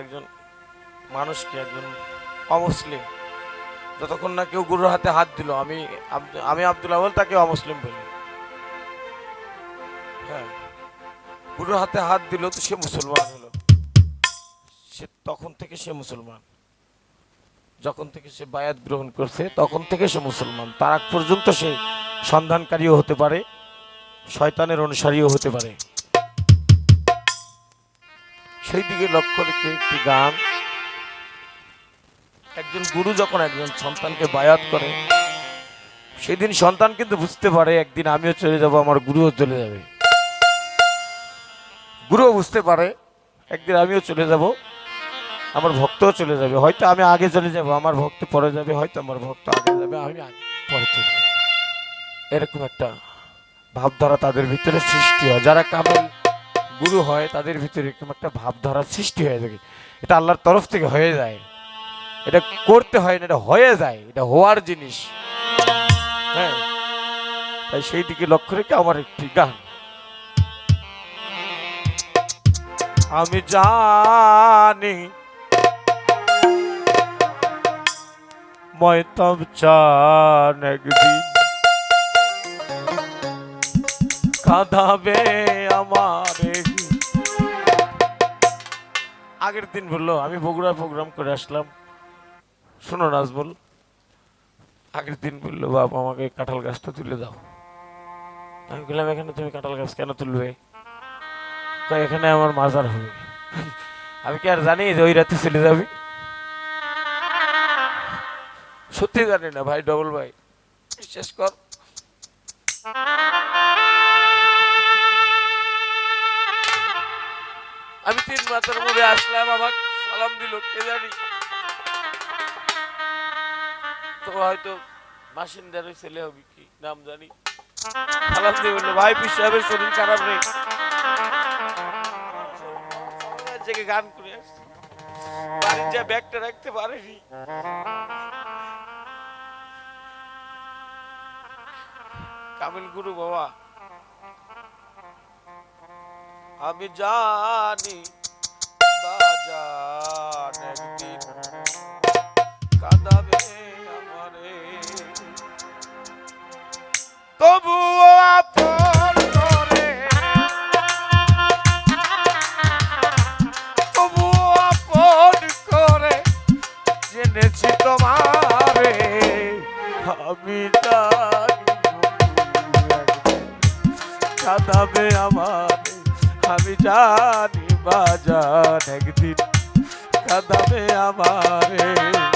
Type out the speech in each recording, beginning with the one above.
একজন মানুষকে, একজন অমুসলিম। যতক্ষণ না কেউ গুরুর হাতে হাত দিল, আমি আমি আব্দুল আউয়াল তাকে অমুসলিম বলি। হ্যাঁ গুরুর হাতে হাত দিল তো সে মুসলমান হলো। সে তখন থেকে সে মুসলমান। যখন থেকে সে বায়াত গ্রহণ করছে, তখন থেকে সে মুসলমান। তার আগ পর্যন্ত সে সন্ধানকারীও হতে পারে, শয়তানের অনুসারীও হতে পারে। সেই দিকে লক্ষ্য রেখে একটি গান। একজন গুরু যখন একজন সন্তানকে বায়াত করে, সেদিন সন্তান কিন্তু বুঝতে পারে, একদিন আমিও চলে যাব, আমার গুরুও চলে যাবে। গুরুও বুঝতে পারে, একদিন আমিও চলে যাব, আমার ভক্তও চলে যাবে। হয়তো আমি আগে চলে যাব, আমার ভক্ত পরে যাবে, হয়তো আমার ভক্ত আগে যাবে, আমি আগে পরে চলে যাব। এরকম একটা ভাবধারা তাদের ভিতরে সৃষ্টি হয়। যারা কামেল গুরু হয়, তাদের ভিতরে এরকম একটা ভাবধারা সৃষ্টি হয়ে থাকে। এটা আল্লাহর তরফ থেকে হয়ে যায়। এটা করতে হয় না, এটা হয়ে যায়। এটা হওয়ার জিনিস। হ্যাঁ। তাই সেই দিকে লক্ষ্য রেখে আমার একটি গান। আমি জানি ময়তব চান একদিন কাঁদাবে আমারে। আগের দিন বলল, আমি বগুড়া প্রোগ্রাম করে আসলাম। শোনো নাজমুল, আগের দিন বলল, বাপ, আমাকে কাঁঠাল গাছটা তুলে দাও। আমি বললাম, এখানে তুমি কাঁঠাল গাছ কেন তুলবে? এখানে আমার মাজার হবে। আমি কি আর জানি যে ওই রাতে চলে যাবি? সত্যি জানি না ভাই ডবল ভাই। বিশ্বাস কর। আমি তিন মাসের মধ্যে আসলাম আমার সালাম দিল, কে জানি। তো হয়তো মাসিন্দারের ছেলে হবে কি, নাম জানি। সালাম দিয়ে বলল, ভাই পিসাবের শরীর খারাপ রে। জেগে গান করে আসছে। বাড়ির যা ব্যাগটা রাখতে পারেনি। কামিল গুরু বাবা আমি জানি বাজান একদিন কাঁদাবে আমারে। তবুও আপন করে। তবুও আপন করে। আমি আমি জানি বাজার একদিন কাঁদাবে আমারে।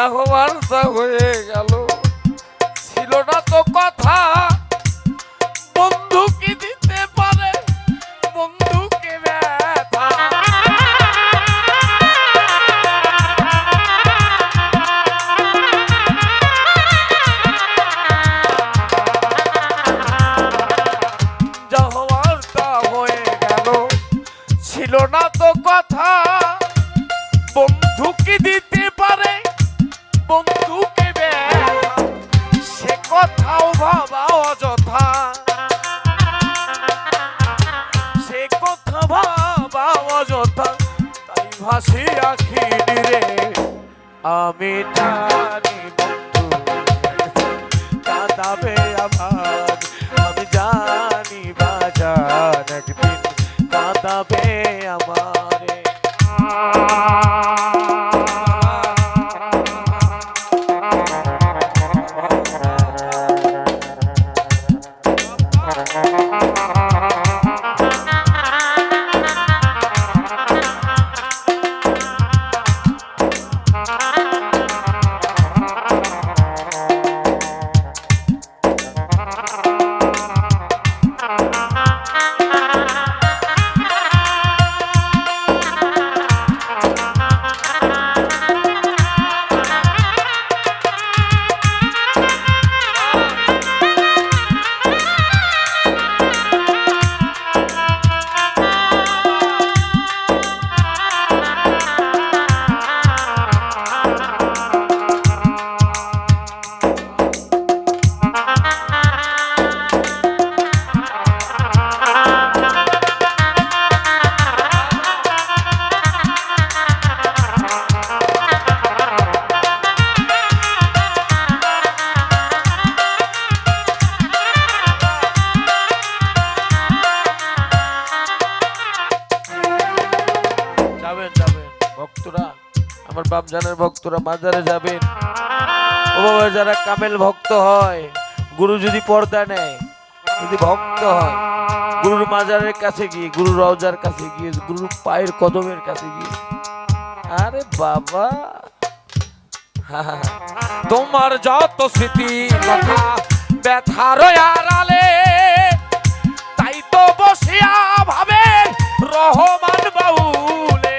যা হয়ে গেল। ছিল না তো কথা বন্ধু অযথা, তাই ভাসি আখি রে। আমি জানি বন্ধু, কাঁদাবে আমার। আমি জানি বাজার একদিন কাঁদাবে আমারে। আমার বাপজানের ভক্তরা বাজারে যাবেন ও বাবা, যারা কামেল ভক্ত হয়, গুরু যদি পর্দা নেয়, যদি ভক্ত হয়, গুরুর মাজারের কাছে গিয়ে গুরু রওজার কাছে গিয়ে, গুরুর পায়ের কদমের কাছে গিয়ে, আরে বাবা তোমার যত স্মৃতি কথা ব্যথার তাই তো বসিয়া ভাবে রহমান বাউলে